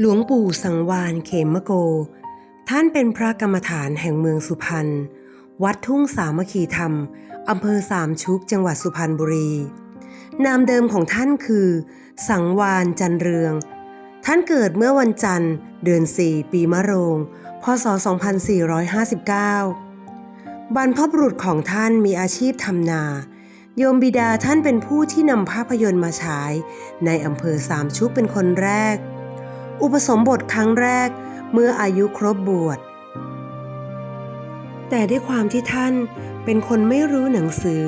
หลวงปู่สังวานเขมโก ท่านเป็นพระกรรมฐานแห่งเมืองสุพรรณ วัดทุ่งสามัคคีธรรม อำเภอสามชุก จังหวัดสุพรรณบุรี นามเดิมของท่านคือ สังวานจันเรือง ท่านเกิดเมื่อวันจันทร์ เดือน 4 ปีมะโรง พศ 2459 บรรพบุรุษของท่านมีอาชีพทำนา โยมบิดาท่านเป็นผู้ที่นำภาพยนตร์มาฉาย ในอำเภอสามชุกเป็นคนแรก อุปสมบทครั้งแรกเมื่ออายุครบบวช แต่ด้วยความที่ท่านเป็นคนไม่รู้หนังสือ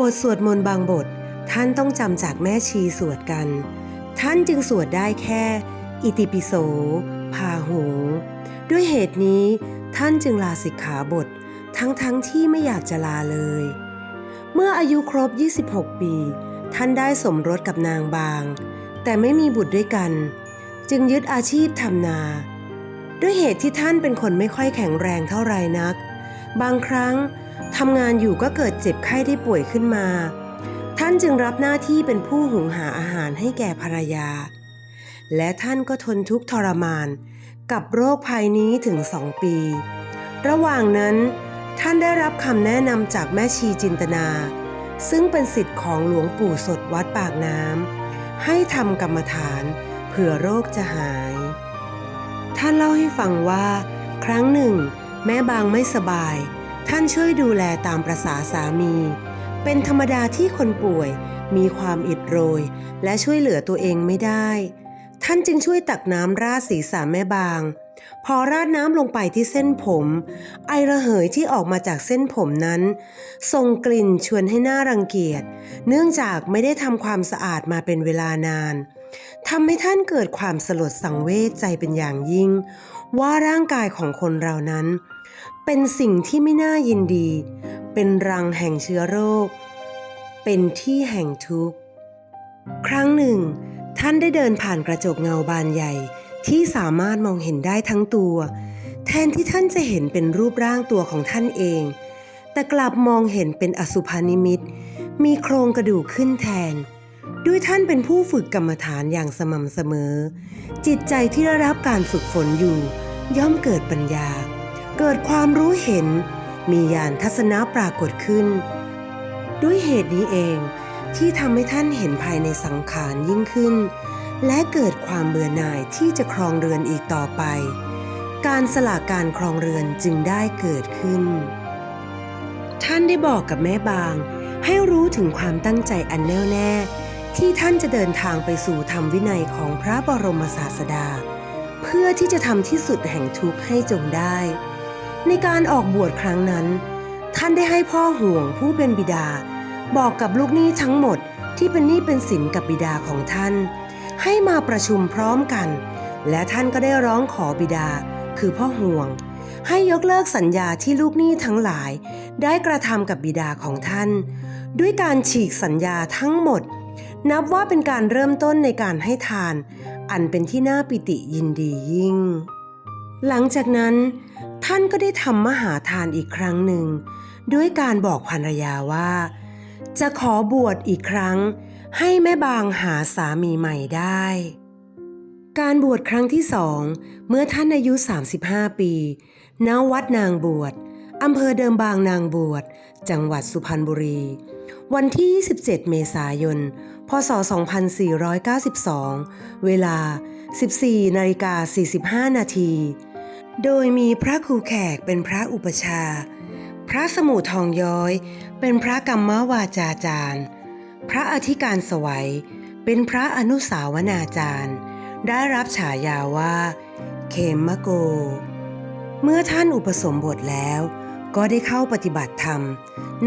บทสวดมนต์บางบทท่านต้องจำจากแม่ชีสวดกัน ท่านจึงสวดได้แค่ อิติปิโสพาหู ด้วยเหตุนี้ท่านจึงลาสิกขาบท ทั้งๆทที่ไม่อยากจะลาเลย เมื่ออายุครบ 26 ปี ท่านได้สมรสกับนางบาง แต่ไม่มีบุตรด้วยกัน จึงยึดอาชีพทำนา ด้วยเหตุที่ท่านเป็นคนไม่ค่อยแข็งแรงเท่าไรนัก บางครั้งทำงานอยู่ก็เกิดเจ็บไข้ได้ป่วยขึ้นมา ท่านจึงรับหน้าที่เป็นผู้หุงหาอาหารให้แก่ภรรยา และท่านก็ทนทุกข์ทรมาน กับโรคภัยนี้ถึงสองปี ระหว่างนั้น ท่านได้รับคำแนะนำจากแม่ชีจินตนา ซึ่งเป็นสิทธิ์ของหลวงปู่สดวัดปากน้ำให้ทำกรรมฐาน เผื่อโรคจะหาย ท่านเล่าให้ฟังว่า ครั้งหนึ่ง แม่บางไม่สบาย ท่านช่วยดูแลตามประษาสามี เป็นธรรมดาที่คนป่วยมีความอิดโรย และช่วยเหลือตัวเองไม่ได้ ท่านจึงช่วยตักน้ำราดศีรษะแม่บาง พอราดน้ำลงไปที่เส้นผม ไอระเหยที่ออกมาจากเส้นผมนั้นส่งกลิ่นชวนให้หน่ารังเกียจ เนื่องจากไม่ได้ทำความสะอาดมาเป็นเวลานาน ทำให้ท่านเกิดความสลดสังเวชใจเป็นอย่างยิ่ง ว่าร่างกายของคนเรานั้น เป็นสิ่งที่ไม่น่ายินดี เป็นรังแห่งเชื้อโรค เป็นที่แห่งทุกข์ ครั้งหนึ่ง ท่านได้เดินผ่านกระจกเงาบานใหญ่ ที่สามารถมองเห็นได้ทั้งตัว แทนที่ท่านจะเห็นเป็นรูปร่างตัวของท่านเอง แต่กลับมองเห็นเป็นอสุภานิมิตมีโครงกระดูกขึ้นแทน ด้วยท่านเป็นผู้ฝึกกรรมฐานอย่างสม่ำเสมอ จิตใจที่ได้รับการฝึกฝนอยู่ ย่อมเกิดปัญญา เกิดความรู้เห็น มีญาณทัศนะปรากฏขึ้น ด้วยเหตุนี้เองที่ทำให้ท่านเห็นภายในสังขารยิ่งขึ้น และเกิดความเบื่อหน่ายที่จะครองเรือนอีกต่อไป การสละการครองเรือนจึงได้เกิดขึ้น ท่านได้บอกกับแม่บาง ให้รู้ถึงความตั้งใจอันแน่วแน่ ที่ท่านจะเดินทางไปสู่ธรรมวินัยของพระบรมศาสดา เพื่อที่จะทำที่สุดแห่งทุกข์ให้จงได้ ในการออกบวชครั้งนั้น ท่านได้ให้พ่อห่วงผู้เป็นบิดา บอกกับลูกหนี้ทั้งหมดที่เป็นหนี้เป็นสินกับบิดาของท่าน ให้มาประชุมพร้อมกัน และท่านก็ได้ร้องขอบิดา คือพ่อห่วง ให้ยกเลิกสัญญาที่ลูกหนี้ทั้งหลาย ได้กระทำกับบิดาของท่าน ด้วยการฉีกสัญญาทั้งหมด นับว่าเป็นการเริ่มต้นในการให้ทาน อันเป็นที่น่าปิติยินดียิ่ง หลังจากนั้น ท่านก็ได้ทำมหาทานอีกครั้งหนึ่ง ด้วยการบอกภรรยาว่า จะขอบวชอีกครั้ง ให้แม่บางหาสามีใหม่ได้ การบวชครั้งที่สองเมื่อท่านอายุ 35 ปีณวัดนางบวชอำเภอเดิมบางนางบวช จังหวัดสุพรรณบุรี วันที่ 27 เมษายน พศ 2492 เวลา 14นาฬิกา45 นาที โดยมีพระครูแขกเป็นพระอุปชา พระสมุทองย้อย เป็นพระกรรมวาจาจารย์ พระอธิการสวัย เป็นพระอนุสาวนาจารย์ ได้รับฉายาว่า เขมมะโก เมื่อท่านอุปสมบทแล้วก็ได้เข้าปฏิบัติธรรม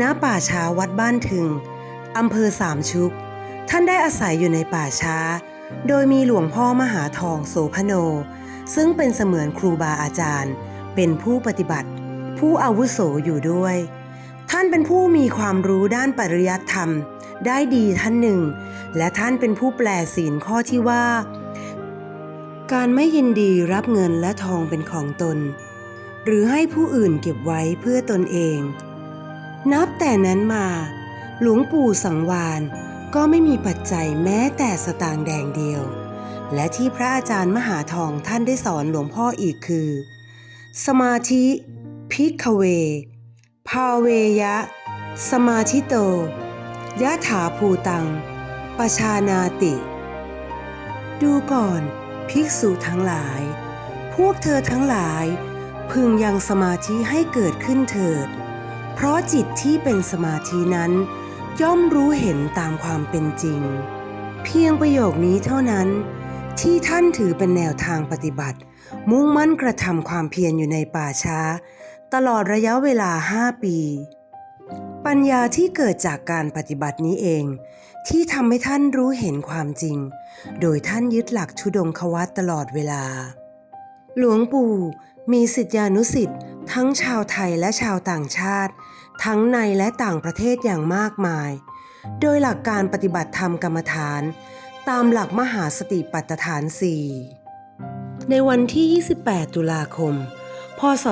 ณป่าช้าวัดบ้านถึง อำเภอสามชุก ท่านได้อาศัยอยู่ในป่าช้า โดยมีหลวงพ่อมหาทองโสพโน ซึ่งเป็นเสมือนครูบาอาจารย์ เป็นผู้ปฏิบัติ ผู้อาวุโสอยู่ด้วย ท่านเป็นผู้มีความรู้ด้านปริยัติธรรม ได้ดีท่านหนึ่ง และท่านเป็นผู้แปลศีลข้อที่ว่า การไม่ยินดีรับเงินและทองเป็นของตน หรือให้ผู้อื่นเก็บไว้เพื่อตนเอง นับแต่นั้นมา หลวงปู่สังวานก็ไม่มีปัจจัยแม้แต่สตางค์แดงเดียว และที่พระอาจารย์มหาทองท่านได้สอนหลวงพ่ออีกคือ สมาธิพิกเว ภาเวยะ สมาธิโตยะถาภูตัง ปชานาติ ดูก่อนภิกษุทั้งหลาย พวกเธอทั้งหลาย พึงยังสมาธิให้เกิดขึ้นเถิด เพราะจิตที่เป็นสมาธินั้น ย่อมรู้เห็นตามความเป็นจริง เพียงประโยคนี้เท่านั้น ที่ท่านถือเป็นแนวทางปฏิบัติ มุ่งมั่นกระทำความเพียรอยู่ในป่าช้า ตลอดระยะเวลาห้าปี ปัญญาที่เกิดจากการปฏิบัตินี้เอง ที่ทำให้ท่านรู้เห็นความจริง โดยท่านยึดหลักชุดงควัตตลอดเวลา หลวงปู่มีสิทธิานุสิทธิ์ ทั้งชาวไทยและชาวต่างชาติ ทั้งในและต่างประเทศอย่างมากมาย โดยหลักการปฏิบัติธรรมกรรมฐาน ตามหลักมหาสติปัฏฐาน 4 ในวันที่ 28 ตุลาคม พศ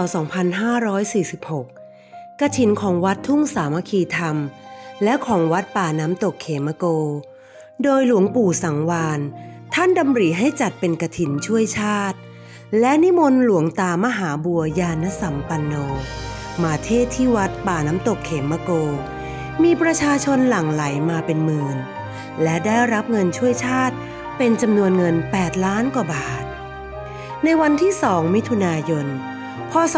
2546 กระถินของวัดทุ่งสามัคคีธรรม และของวัดป่าน้ำตกเขมโก โดยหลวงปู่สังวาน ท่านดำริให้จัดเป็นกระถินช่วยชาติ และนิมนต์หลวงตามหาบัวยานสัมปันโน มาเทศที่วัดป่าน้ำตกเขมโก มีประชาชนหลั่งไหลมาเป็นหมื่น และได้รับเงินช่วยชาติเป็นจำนวนเงิน 8 ล้านกว่าบาท ในวันที่ 2 มิถุนายน พศ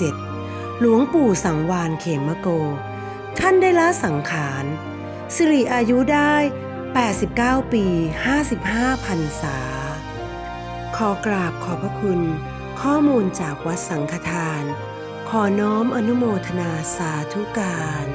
2547 หลวงปู่สังวานเขมโก ท่านได้ละสังขารสิริอายุได้ 89 ปี 55พรรษา ขอกราบขอบพระคุณ ข้อมูลจากวัดสังฆทาน ขอน้อมอนุโมทนาสาธุการ